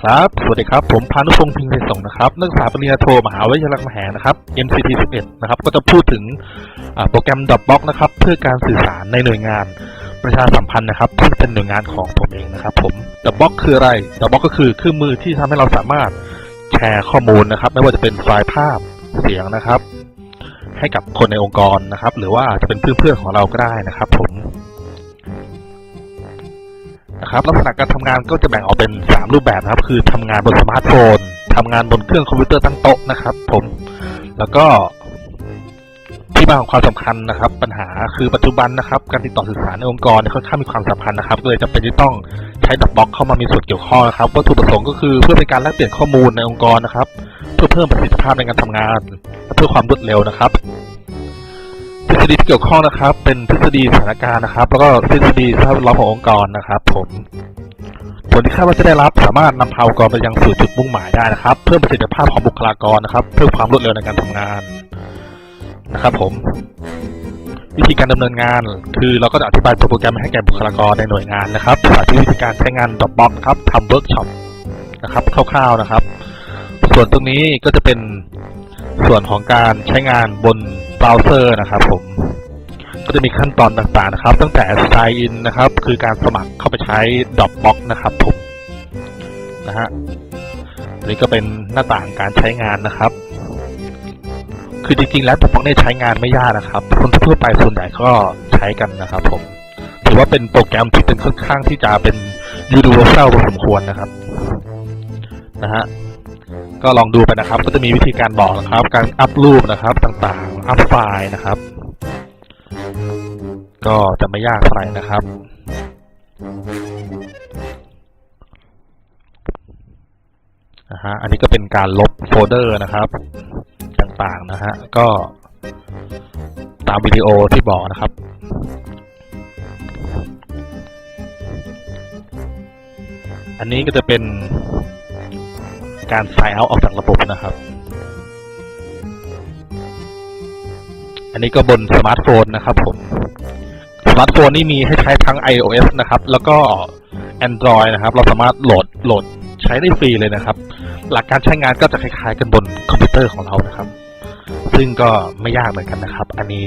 ครับสวัสดีครับ ผมพานุพงษ์พิงเพศงนะครับ นักศึกษาปริญญาโท มหาวิทยาลัยรามหงนะครับ MCT 11 นะครับ ก็จะพูดถึงโปรแกรม Dropbox นะครับ เพื่อการสื่อสารในหน่วยงานประชาสัมพันธ์นะครับซึ่งเป็นหน่วยงานของผมเองนะครับ ผม Dropbox คืออะไร Dropbox ก็คือเครื่องมือที่ทำให้เราสามารถแชร์ข้อมูลนะครับ ไม่ว่าจะเป็นไฟล์ภาพเสียงนะครับ ให้กับคนในองค์กรนะครับ หรือว่าจะเป็นเพื่อนๆของเราก็ได้นะครับ ผม นะครับลักษณะการทำงานก็จะแบ่งออกเป็น 3 รูปแบบนะครับ คือทำงานบนสมาร์ทโฟนทำงานบนเครื่องคอมพิวเตอร์ตั้งโต๊ะนะครับ ผม แล้วก็ที่มาของความสำคัญนะครับ ปัญหาคือปัจจุบันนะครับ การติดต่อสื่อสารในองค์กรเนี่ยค่อนข้างมีความสำคัญนะครับก็เลยจำเป็นที่ต้องใช้ดับบล็อกเข้ามามีส่วนเกี่ยวข้องนะครับวัตถุประสงค์ก็คือเพื่อเป็นการแลกเปลี่ยนข้อมูลในองค์กรนะครับ เพื่อเพิ่มประสิทธิภาพในการทำงานและเพื่อความรวดเร็วนะครับ ษฎีที่เกี่ยวข้องนะครับ เป็นทฤษฎีสถานการณ์นะครับ แล้วก็ทฤษฎีสภาพแวดล้อมขององค์กรนะครับ ผมผลที่คาดว่าจะได้รับสามารถนำพาองค์กรไปยังสู่จุดมุ่งหมายได้นะครับ เพิ่มประสิทธิภาพของบุคลากรนะครับ เพิ่มความรวดเร็วในการทำงานนะครับ ผม วิธีการดำเนินงาน คือเราก็จะอธิบายตัวโปรแกรมให้แก่บุคลากรในหน่วยงานนะครับสาธิตวิธีการใช้งาน Dropbox ครับทำเวิร์กช็อปนะครับคร่าวๆนะครับ ส่วนตรงนี้ก็จะเป็น ส่วนของการใช้งานบนเบราว์เซอร์นะครับผมก็จะมีขั้นตอนต่างๆนะครับ ตั้งแต่ sign in นะครับ คือการสมัครเข้าไปใช้ Dropbox นะครับผมนะฮะนนี้ก็เป็นหน้าต่างการใช้งานนะครับ คือจริงๆแล้ว Dropbox เนี่ยใช้งานไม่ยากนะครับ คนทั่วไปส่วนใหญ่ก็ใช้กันนะครับผมถือว่าเป็นโปรแกรมที่เป็นค่อนข้างที่จะเป็น universal พอสมควรนะครับนะฮะ ก็ลองดูไปนะครับ ก็จะมีวิธีการบอกนะครับ การอัพรูปนะครับต่างๆ อัพไฟล์นะครับ ก็จะไม่ยากเท่าไหร่นะครับนะฮะอันนี้ก็เป็นการลบโฟลเดอร์นะครับ ต่างๆนะฮะก็ตามวิดีโอที่บอกนะครับอันนี้ก็จะเป็น การ sign out ออกจากระบบนะครับ อันนี้ก็บนสมาร์ทโฟนนะครับผม สมาร์ทโฟนนี่มีให้ใช้ทั้ง iOS นะครับ แล้วก็ Android นะครับ เราสามารถโหลดโหลดใช้ได้ฟรีเลยนะครับ หลักการใช้งานก็จะคล้ายๆ กันบนคอมพิวเตอร์ของเรานะครับ ซึ่งก็ไม่ยากเหมือนกันนะครับ อันนี้